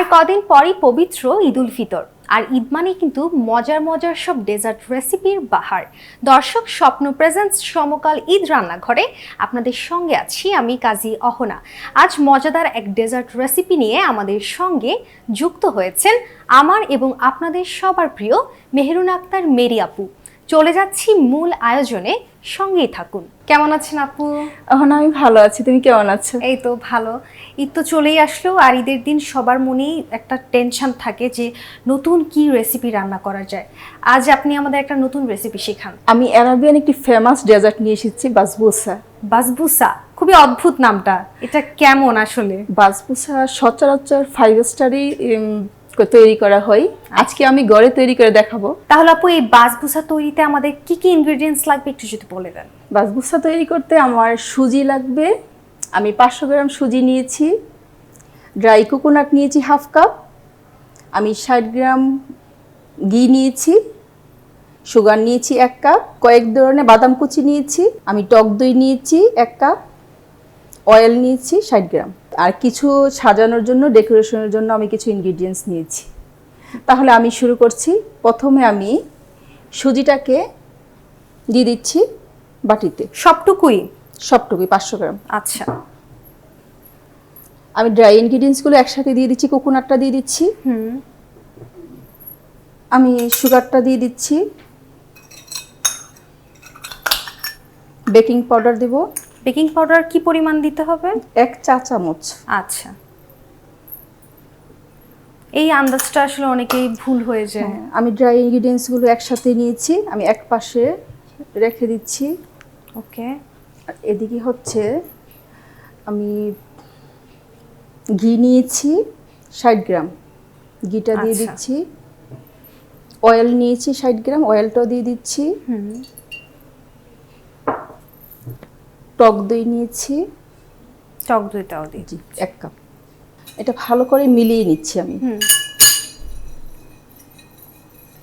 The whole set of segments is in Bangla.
আর কদিন পরই পবিত্র ঈদ উল ফিতর। আর ঈদ মানে কিন্তু মজার মজার সব ডেজার্ট রেসিপির বাহার। দর্শক, স্বপ্ন প্রেজেন্টস সমকাল ঈদ রান্নাঘরে আপনাদের সঙ্গে আছি আমি কাজী অহনা। আজ মজাদার এক ডেজার্ট রেসিপি নিয়ে আমাদের সঙ্গে যুক্ত হয়েছেন আমার এবং আপনাদের সবার প্রিয় মেহরুন আক্তার মেরি আপু চলে যাচ্ছি মূল আয়োজনে। সঙ্গেই থাকুন। কেমন আছেন আপু? এখন আমি ভালো আছি। তুমি কেমন আছো? এই তো ভালো। ঈদ তো চলেই আসলো আর ঈদের দিন সবার মনেই একটা টেনশন থাকে যে নতুন কি রেসিপি রান্না করা যায়। আজ আপনি আমাদের একটা নতুন রেসিপি শেখান। আমি অ্যারাবিয়ান একটি ফেমাস ডেজার্ট নিয়ে এসেছি বাসবুসা বাসবুসা খুবই অদ্ভুত নামটা। এটা কেমন আসলে? বাসবুসা সচরাচর ফাইভ স্টারই তৈরি করা হয়। আজকে আমি ঘরে তৈরি করে দেখাবো। তাহলে আপু এই বাসবুসা তৈরিতে আমাদের কি কি ইনগ্রেডিয়েন্টস লাগবে একটু যদি বলে দেন? বাসবুসা তৈরি করতে আমার সুজি লাগবে। আমি পাঁচশো গ্রাম সুজি নিয়েছি। ড্রাই কোকোনাট নিয়েছি হাফ কাপ। আমি ষাট গ্রাম ঘি নিয়েছি। সুগার নিয়েছি এক কাপ। কয়েক ধরনের বাদাম কুচি নিয়েছি। আমি টক দই নিয়েছি এক কাপ। অয়েল নিয়েছি ষাট গ্রাম। আর কিছু সাজানোর জন্য ডেকোরেশনের জন্য আমি কিছু ইনগ্রিডিয়েন্টস নিয়েছি। তাহলে আমি শুরু করছি। প্রথমে আমি সুজিটাকে দিয়ে দিচ্ছি বাটিতে। সবটুকুই? সবটুকুই পাঁচশো গ্রাম। আচ্ছা। আমি ড্রাই ইনগ্রিডিয়েন্টসগুলো একসাথে দিয়ে দিচ্ছি কোকোনাটটা দিয়ে দিচ্ছি। হুম। আমি সুগারটা দিয়ে দিচ্ছি। বেকিং পাউডার দেব। বেকিং পাউডার কি পরিমাণ দিতে হবে? এক চা চামচ। আচ্ছা। এই আন্দাজটা আসলে অনেকেই ভুল হয়ে যায়। হ্যাঁ, আমি ড্রাই ইনগ্রিডিয়েন্টসগুলো একসাথে নিয়েছি আমি এক পাশে রেখে দিচ্ছি। ওকে। আর এদিকে হচ্ছে আমি ঘি নিয়েছি ষাট গ্রাম। ঘিটা দিয়ে আচ্ছা। দিচ্ছি। অয়েল নিয়েছি ষাট গ্রাম। অয়েলটাও দিয়ে দিচ্ছি। হুম। টক দই নিয়েছি। টক দইটাও দিই। জি এক কাপ। এটা ভালো করে মিলিয়ে নিচ্ছি আমি। হুম।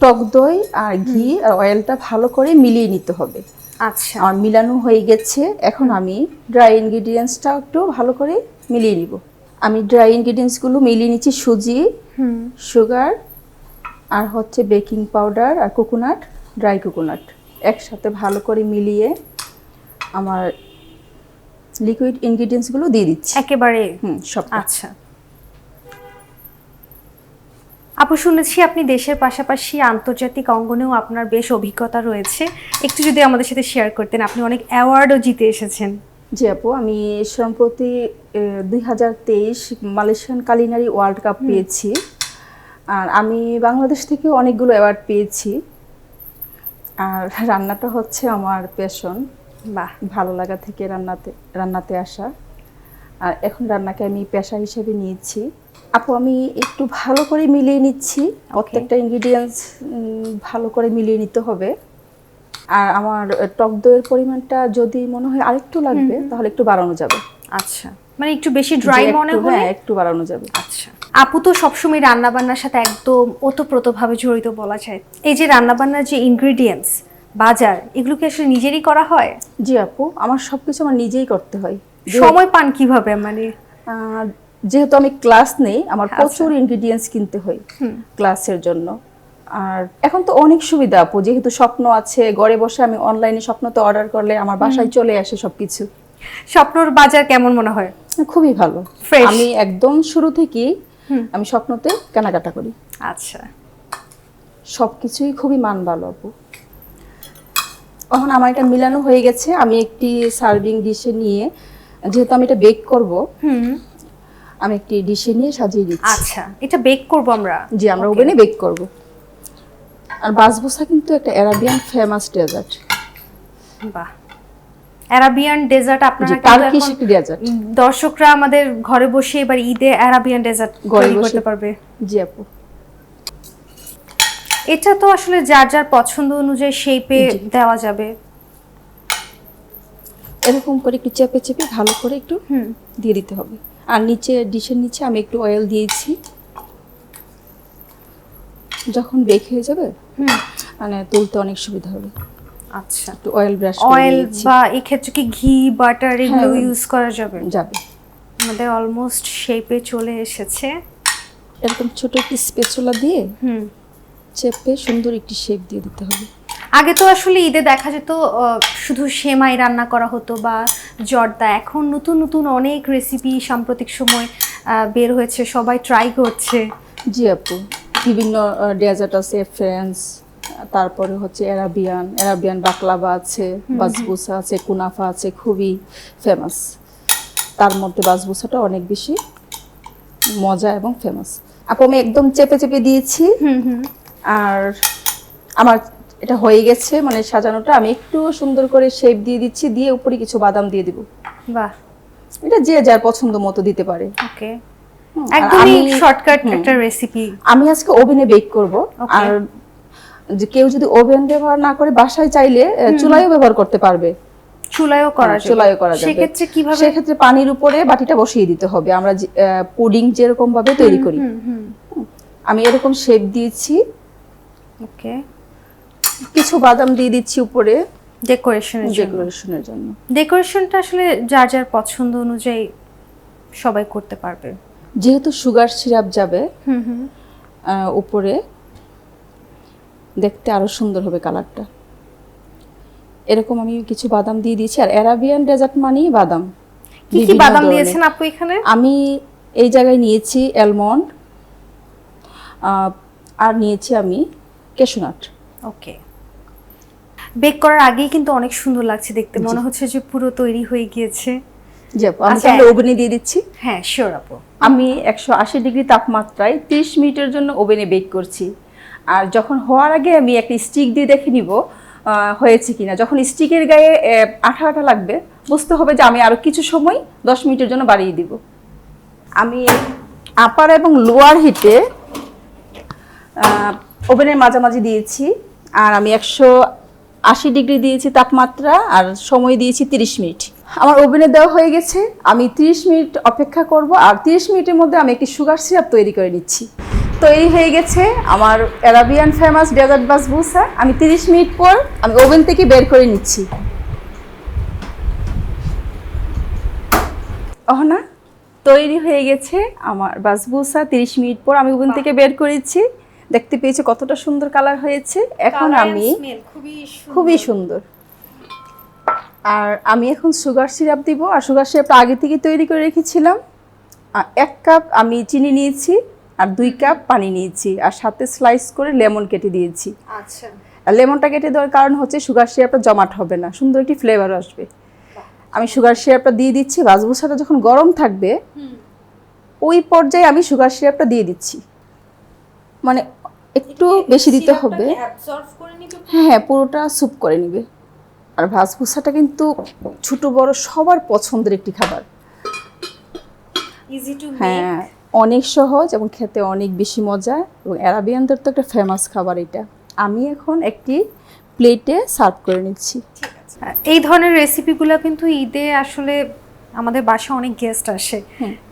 টক দই আর ঘি আর অয়েলটা ভালো করে মিলিয়ে নিতে হবে। আচ্ছা। আমার মিলানো হয়ে গেছে। এখন আমি ড্রাই ইনগ্রিডিয়েন্টসটা একটু ভালো করে মিলিয়ে নিব। আমি ড্রাই ইনগ্রিডিয়েন্টসগুলো মিলিয়ে নিচ্ছি সুজি সুগার আর হচ্ছে বেকিং পাউডার আর কোকোনাট ড্রাই কোকোনাট একসাথে ভালো করে মিলিয়ে আমার লিকুইড ইনগ্রিডিয়েন্টসগুলো দিয়ে দিচ্ছি। একেবারে হুম সব আচ্ছা। আপু শুনেছি আপনি দেশের পাশাপাশি আন্তর্জাতিক অঙ্গনেও আপনার বেশ অভিজ্ঞতা রয়েছে। একটু যদি আমাদের সাথে শেয়ার করতেন আপনি অনেক অ্যাওয়ার্ডও জিতে এসেছেন। জি আপু আমি সম্প্রতি দুই হাজার তেইশ মালয়েশিয়ান কালিনারি ওয়ার্ল্ড কাপ পেয়েছি। আর আমি বাংলাদেশ থেকেও অনেকগুলো অ্যাওয়ার্ড পেয়েছি। আর রান্নাটা হচ্ছে আমার প্যাশন বাহ ভালো লাগা থেকে রান্নাতে রান্নাতে আসা। আর এখন রান্নাকে আমি পেশা হিসেবে নিয়েছি। আপু আমি একটু ভালো করে মিলিয়ে নিচ্ছি। প্রত্যেকটা ইনগ্রিডিয়েন্টস ভালো করে মিলিয়ে নিতে হবে। আর আমার টক দইয়ের পরিমাণটা যদি মনে হয় আরেকটু লাগবে তাহলে একটু বাড়ানো যাবে। আচ্ছা। মানে একটু বেশি ড্রাই মনে হলে? হ্যাঁ একটু বাড়ানো যাবে। আচ্ছা। আপু তো সবসময় রান্নাবান্নার সাথে একদম ওতপ্রোতভাবে জড়িত বলা যায়। এই যে রান্নাবান্নার যে ইনগ্রেডিয়েন্টস বাজার এগুলো কি আসলে নিজেরই করা হয়? জি আপু আমার সবকিছু আমার নিজেই করতে হয়। সময় পান কীভাবে? মানে যেহেতু আমি ক্লাস নেই আমার আচ্ছা। প্রচুর ইনগ্রিডিয়েন্টস কিনতে হয় ক্লাসের জন্য। আর এখন তো অনেক সুবিধা আপু যেহেতু স্বপ্ন আছে ঘরে বসে আমি অনলাইনে স্বপ্নতে অর্ডার করলে আমার বাসায় চলে আসে সবকিছু। স্বপ্নর বাজার কেমন মনে হয়? খুবই ভালো. আমি একদম শুরু থেকেই। আমি স্বপ্নতে কেনাকাটা করি। আচ্ছা। সবকিছুই খুবই মান ভালো আপু। এখন আমার এটা মিলানো হয়ে গেছে আমি একটি সার্ভিং ডিশে নিয়ে যেহেতু আমি এটা বেক করব হুম। আমি একটি ডিশে নিয়ে সাজিয়ে দিচ্ছি। আচ্ছা এটা বেক করব আমরা? জি আমরা ওভেনে বেক করব। আর বাসবোসা কিন্তু একটা অ্যারাবিয়ান ফেমাস ডেজার্ট বাহ। অ্যারাবিয়ান ডেজার্ট আপনারা টার্কিশ একটি ডেজার্ট দর্শকরা আমাদের ঘরে বসে এবার ঈদে অ্যারাবিয়ান ডেজার্ট। করতে পারবে। জি আপু। এটা তো আসলে যার যার পছন্দ অনুযায়ী শেপে দেওয়া যাবে। এরকম করে একটু চেপে চেপে ভালো করে একটু হুম। দিয়ে দিতে হবে। আর নিচে ডিশের নিচে আমি একটু অয়েল দিয়েছি। যখন বেক হয়ে যাবে হুম। মানে তুলতে অনেক সুবিধা হবে। আচ্ছা। একটু অয়েল ব্রাশ অয়েল বা এই ক্ষেত্রে কি ঘি বাটার এগুলো হ্যাঁ। ইউজ করা যাবে? যাবে। আমাদের অলমোস্ট শেপে চলে এসেছে। এরকম ছোট একটি স্পেচুলা দিয়ে হুম। চেপে সুন্দর একটি শেপ দিয়ে দিতে হবে। আগে তো আসলে ঈদে দেখা যেত শুধু সেমাই রান্না করা হতো বা জর্দা। এখন নতুন নতুন অনেক রেসিপি সাম্প্রতিক সময় বের হয়েছে সবাই ট্রাই করছে। জি আপু বিভিন্ন ডেজার্ট আছে ফ্রেন্স তারপরে হচ্ছে অ্যারাবিয়ান অ্যারাবিয়ান বাকলাবা আছে বাসবুসা আছে কুনাফা আছে খুবই ফেমাস তার মধ্যে বাসবুসাটা অনেক বেশি মজা এবং ফেমাস আপু আমি একদম চেপে চেপে দিয়েছি। হুম হুম। আর আমার এটা হয়ে গেছে মানে সাজানোটা। আমি একটু সুন্দর করে শেপ দিয়ে দিচ্ছি দিয়ে উপরে কিছু বাদাম দিয়ে দিব। বাহ। এটা যে যার পছন্দ মতো দিতে পারে। ওকে। একদমই শর্টকাট একটা রেসিপি আমি আজকে ওভেনে বেক করব। আর যে কেউ যদি ওভেন ব্যবহার না করে বাসায় চাইলে চুলায়ও ব্যবহার করতে পারবে। চুলায়ও করা হ্যাঁ, চুলায়ও করা যাবে। সেক্ষেত্রে কীভাবে সেক্ষেত্রে পানির উপরে বাটিটা বসিয়ে দিতে হবে। আমরা পুডিং যেরকম ভাবে তৈরি করি। আমি এরকম শেপ দিয়েছি। ওকে। কিছু বাদাম দিয়ে দিচ্ছি উপরে। ডেকোরেশনের জন্য। ডেকোরেশনের জন্য। ডেকোরেশনটা আসলে যার যার পছন্দ অনুযায়ী সবাই করতে পারবে। যেহেতু সুগার সিরাপ যাবে হুম হুম। উপরে দেখতে আরও সুন্দর হবে কালারটা। এরকম আমি কিছু বাদাম দিয়ে দিয়েছি। আর অ্যারাবিয়ান ডেজার্ট মানেই বাদাম। কি কি বাদাম। দিয়েছেন আপু এখানে? আমি এই জায়গায় নিয়েছি অ্যালমন্ড আর নিয়েছি আমি কেশুনাট ওকে। বেক করার আগেই কিন্তু অনেক সুন্দর লাগছে দেখতে। মনে হচ্ছে যে পুরো তৈরি হয়ে গিয়েছে। আমি আচ্ছা। ওভেনে দিয়ে দিচ্ছি। হ্যাঁ শিওর আপু। আমি একশো আশি ডিগ্রি তাপমাত্রায় তিরিশ মিনিটের জন্য ওভেনে বেক করছি। আর যখন হওয়ার আগে আমি একটা স্টিক দিয়ে দেখে নিব হয়েছে কিনা। যখন স্টিকের গায়ে আঠা আঠা লাগবে বুঝতে হবে যে আমি আরও কিছু সময় দশ মিনিটের জন্য বাড়িয়ে দিব। আমি আপার এবং লোয়ার হিটে ওভেনের মাঝামাঝি দিয়েছি আর আমি একশো আশি ডিগ্রি দিয়েছি তাপমাত্রা আর সময় দিয়েছি তিরিশ মিনিট। আমার ওভেনে দেওয়া হয়ে গেছে আমি তিরিশ মিনিট অপেক্ষা করব আর তিরিশ মিনিটের মধ্যে আমি একটি সুগার সিরাপ তৈরি করে নিচ্ছি। তৈরি হয়ে গেছে আমার অ্যারাবিয়ান ফেমাস ডেজার্ট বাসবুসা। আমি তিরিশ মিনিট পর আমি ওভেন থেকে বের করে নিচ্ছি। অহনা তৈরি হয়ে গেছে আমার বাসবুসা। তিরিশ মিনিট পর আমি ওভেন থেকে বের করেছি। দেখতে পেয়েছি কতটা সুন্দর কালার হয়েছে। এখন আমি খুবই সুন্দর। আর আমি এখন সুগার সিরাপ দিব আর সুগার সিরাপটা আগে থেকে তৈরি করে রেখেছিলাম। আর এক কাপ আমি চিনি নিয়েছি আর দুই কাপ পানি নিয়েছি আর সাথে স্লাইস করে লেমন কেটে দিয়েছি। আচ্ছা। লেমনটা কেটে দেওয়ার কারণ হচ্ছে সুগার সিরাপটা জমাট হবে না সুন্দর একটি ফ্লেভার আসবে। আমি সুগার সিরাপটা দিয়ে দিচ্ছি বাসবুসাটা যখন গরম থাকবে ওই পর্যায়ে আমি সুগার সিরাপটা দিয়ে দিচ্ছি। মানে একটু বেশি দিতে হবে। হ্যাঁ হ্যাঁ পুরোটা স্যুপ করে নিবে। আর ভাসভুসাটা কিন্তু ছোট বড় সবার পছন্দের একটি খাবার। ইজি টু হ্যাঁ অনেক সহজ এবং খেতে অনেক বেশি মজা এবং অ্যারাবিয়ানদের তো একটা ফেমাস খাবার এটা। আমি এখন একটি প্লেটে সার্ভ করে নিচ্ছি। এই ধরনের রেসিপিগুলো কিন্তু ঈদে আসলে আমাদের বাসায় অনেক গেস্ট আসে।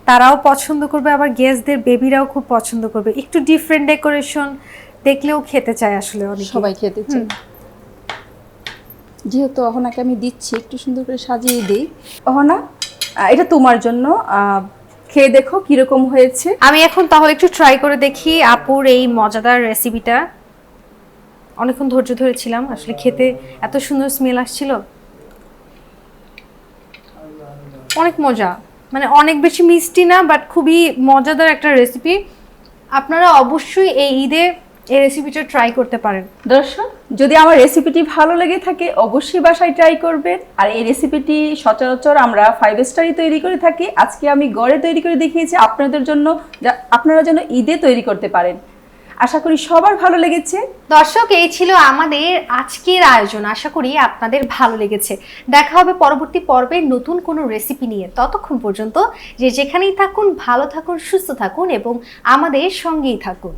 তারাও পছন্দ করবে আবার গেস্টদের বেবিরাও খুব পছন্দ করবে। একটু ডিফারেন্ট ডেকোরেশন দেখলেও খেতে চায় আসলে অনেক। সবাই খেতে চায়। যেহেতু অহনাকে আমি দিচ্ছি একটু সুন্দর করে সাজিয়ে দিই। অহনা এটা তোমার জন্য। খেয়ে দেখো কীরকম হয়েছে। আমি এখন তাহলে একটু ট্রাই করে দেখি আপুর এই মজাদার রেসিপিটা অনেকক্ষণ ধৈর্য ধরেছিলাম আসলে খেতে এত সুন্দর স্মেল আসছিল। অনেক মজা। মানে অনেক বেশি মিষ্টি না বাট খুবই মজাদার একটা রেসিপি আপনারা অবশ্যই এই ঈদে এই রেসিপিটা ট্রাই করতে পারেন। দর্শক, যদি আমার রেসিপিটি ভালো লেগে থাকে, অবশ্যই বাসায় ট্রাই করবেন। আর এই রেসিপিটি সচরাচর আমরা ফাইভ স্টারই তৈরি করে থাকি। আজকে আমি গড়ে তৈরি করে দেখিয়েছি আপনাদের জন্য আপনারা যেন ঈদে তৈরি করতে পারেন। আশা করি সবার ভালো লেগেছে। দর্শক, এই ছিল আমাদের আজকের আয়োজন। আশা করি আপনাদের ভালো লেগেছে। দেখা হবে পরবর্তী পর্বে নতুন কোনো রেসিপি নিয়ে। ততক্ষণ পর্যন্ত যে যেখানেই থাকুন, ভালো থাকুন, সুস্থ থাকুন এবং আমাদের সঙ্গেই থাকুন।